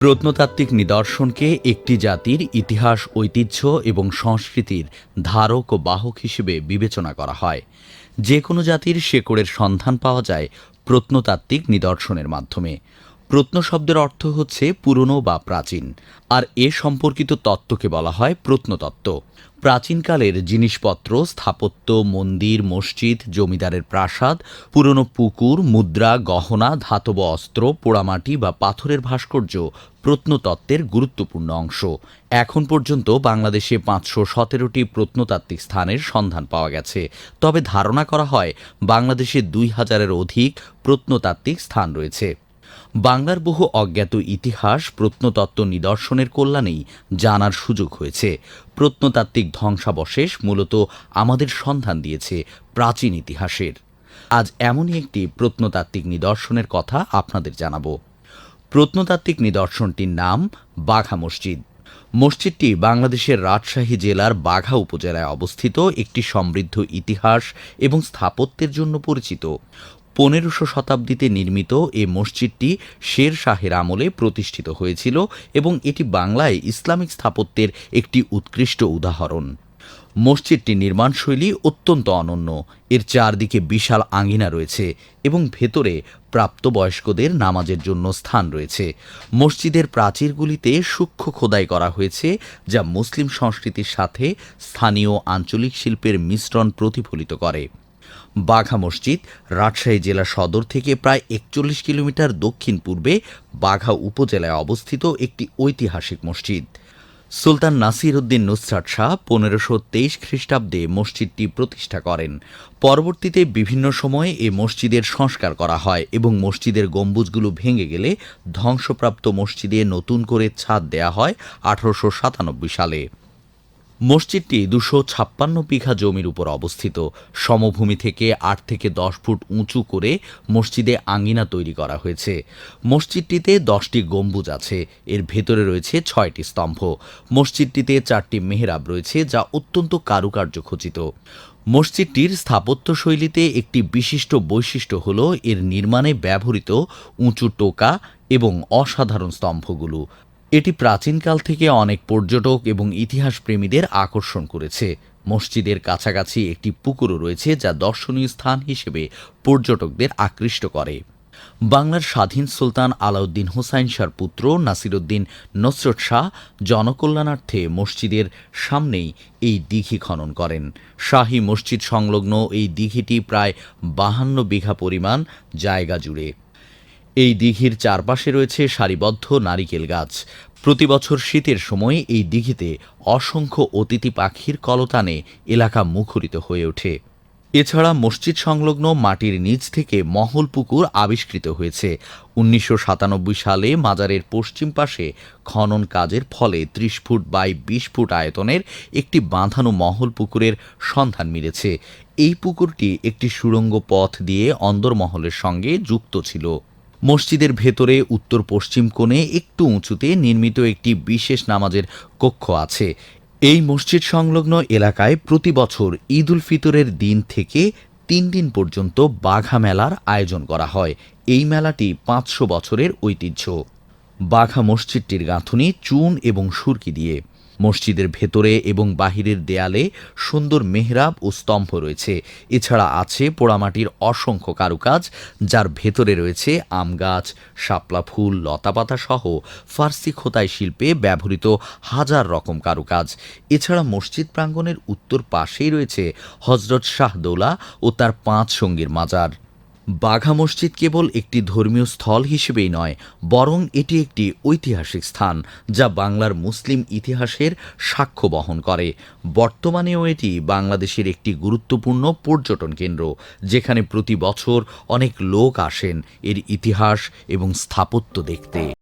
প্রত্নতাত্ত্বিক নিদর্শনকে একটি জাতির ইতিহাস, ঐতিহ্য এবং সংস্কৃতির ধারক ও বাহক হিসেবে বিবেচনা করা হয়। যে কোনো জাতির শেকড়ের সন্ধান পাওয়া যায় প্রত্নতাত্ত্বিক নিদর্শনের মাধ্যমে। প্রত্ন শব্দের অর্থ হচ্ছে পুরনো বা প্রাচীন, আর এ সম্পর্কিত তত্ত্বকে বলা হয় প্রত্নতত্ত্ব। প্রাচীনকালের জিনিসপত্র, স্থাপত্য, মন্দির, মসজিদ, জমিদারের প্রাসাদ, পুরনো পুকুর, মুদ্রা, গহনা, ধাতব অস্ত্র, পোড়ামাটি বা পাথরের ভাস্কর্য প্রত্নতত্ত্বের গুরুত্বপূর্ণ অংশ। এখন পর্যন্ত বাংলাদেশে পাঁচশো সতেরোটি প্রত্নতাত্ত্বিক স্থানের সন্ধান পাওয়া গেছে। তবে ধারণা করা হয়, বাংলাদেশে দুই হাজারের অধিক প্রত্নতাত্ত্বিক স্থান রয়েছে। বাংলার বহু অজ্ঞাত ইতিহাস প্রত্নতত্ত্ব নিদর্শনের কল্যাণেই জানার সুযোগ হয়েছে। প্রত্নতাত্ত্বিক ধ্বংসাবশেষ মূলত আমাদের সন্ধান দিয়েছে প্রাচীন ইতিহাসের। আজ এমনই একটি প্রত্নতাত্ত্বিক নিদর্শনের কথা আপনাদের জানাব। প্রত্নতাত্ত্বিক নিদর্শনটির নাম বাঘা মসজিদ। মসজিদটি বাংলাদেশের রাজশাহী জেলার বাঘা উপজেলায় অবস্থিত, একটি সমৃদ্ধ ইতিহাস এবং স্থাপত্যের জন্য পরিচিত। পনেরোশো শতাব্দীতে নির্মিত এ মসজিদটি শের শাহের আমলে প্রতিষ্ঠিত হয়েছিল এবং এটি বাংলায় ইসলামিক স্থাপত্যের একটি উৎকৃষ্ট উদাহরণ। মসজিদটির নির্মাণশৈলী অত্যন্ত অনন্য। এর চারদিকে বিশাল আঙ্গিনা রয়েছে এবং ভেতরে প্রাপ্তবয়স্কদের নামাজের জন্য স্থান রয়েছে। মসজিদের প্রাচীরগুলিতে সূক্ষ্ম খোদাই করা হয়েছে, যা মুসলিম সংস্কৃতির সাথে স্থানীয় আঞ্চলিক শিল্পের মিশ্রণ প্রতিফলিত করে। বাঘা মসজিদ, রাজশাহী জেলা সদর থেকে প্রায় একচল্লিশ কিলোমিটার দক্ষিণ পূর্বে বাঘা উপজেলায় অবস্থিত একটি ঐতিহাসিক মসজিদ। সুলতান নাসির উদ্দিন নুসরাত শাহ পনেরোশো তেইশ খ্রিস্টাব্দে মসজিদটি প্রতিষ্ঠা করেন। পরবর্তীতে বিভিন্ন সময়ে এ মসজিদের সংস্কার করা হয় এবং মসজিদের গম্বুজগুলো ভেঙে গেলে ধ্বংসপ্রাপ্ত মসজিদে নতুন করে ছাদ দেয়া হয় আঠারোশো সাতানব্বই সালে। মসজিদটি দুশো ছাপ্পান্ন বিঘা জমির উপর অবস্থিত। সমভূমি থেকে আট থেকে দশ ফুট উঁচু করে মসজিদে আঙ্গিনা তৈরি করা হয়েছে। মসজিদটিতে দশটি গম্বুজ আছে। এর ভেতরে রয়েছে ছয়টি স্তম্ভ। মসজিদটিতে চারটি মেহরাব রয়েছে, যা অত্যন্ত কারুকার্য খচিত। মসজিদটির স্থাপত্যশৈলীতে একটি বিশিষ্ট বৈশিষ্ট্য হল, এর নির্মাণে ব্যবহৃত উঁচু টোকা এবং অসাধারণ স্তম্ভগুলো। এটি প্রাচীনকাল থেকে অনেক পর্যটক এবং ইতিহাস প্রেমীদের আকর্ষণ করেছে। মসজিদের কাছাকাছি একটি পুকুরও রয়েছে যা দর্শনীয় স্থান হিসেবে পর্যটকদের আকৃষ্ট করে। বাংলার স্বাধীন সুলতান আলাউদ্দিন হোসাইন শাহর পুত্র নাসিরুদ্দিন নসরত শাহ জনকল্যাণার্থে মসজিদের সামনেই এই দিঘি খনন করেন। শাহী মসজিদ সংলগ্ন এই দিঘিটি প্রায় বাহান্ন বিঘা পরিমাণ জায়গা জুড়ে। এই দিঘির চারপাশে রয়েছে সারিবদ্ধ নারিকেল গাছ। প্রতি বছর শীতের সময় এই দিঘিতে অসংখ্য অতিথি পাখির কলতানে এলাকা মুখরিত হয়ে ওঠে। এছাড়া মসজিদ সংলগ্ন মাটির নিচ থেকে মহল পুকুর আবিষ্কৃত হয়েছে। উনিশশো সাতানব্বই সালে মাজারের পশ্চিম পাশে খনন কাজের ফলে ত্রিশ ফুট বাই বিশ ফুট আয়তনের একটি বাঁধানো মহল পুকুরের সন্ধান মিলেছে। এই পুকুরটি একটি সুড়ঙ্গ পথ দিয়ে অন্দরমহলের সঙ্গে যুক্ত ছিল। মসজিদের ভেতরে উত্তর পশ্চিম কোণে একটু উঁচুতে নির্মিত একটি বিশেষ নামাজের কক্ষ আছে। এই মসজিদ সংলগ্ন এলাকায় প্রতি বছর ঈদ উল ফিতরের দিন থেকে তিন দিন পর্যন্ত বাঘা মেলার আয়োজন করা হয়। এই মেলাটি পাঁচশো বছরের ঐতিহ্য। বাঘা মসজিদটির গাঁথুনি, চুন এবং সুরকি দিয়ে। মসজিদের ভেতরে এবং বাহিরের দেয়ালে সুন্দর মেহরাব ও স্তম্ভ রয়েছে। এছাড়া আছে পোড়ামাটির অসংখ্য কারুকাজ, যার ভেতরে রয়েছে আম গাছ, শাপলা ফুল লতাপাতা সহ ফার্সি খোতাই শিল্পে ব্যবহৃত হাজার রকম কারুকাজ। এছাড়া মসজিদ প্রাঙ্গণের উত্তর পাশেই রয়েছে হজরত শাহদৌলা ও তার পাঁচ সঙ্গীর মাজার। বাঘা মসজিদ কেবল একটি ধর্মীয় স্থল হিসেবেই নয়, বরং এটি একটি ঐতিহাসিক স্থান, যা বাংলার মুসলিম ইতিহাসের সাক্ষ্য বহন করে। বর্তমানেও এটি বাংলাদেশের একটি গুরুত্বপূর্ণ পর্যটন কেন্দ্র, যেখানে প্রতি বছর অনেক লোক আসেন এর ইতিহাস এবং স্থাপত্য দেখতে।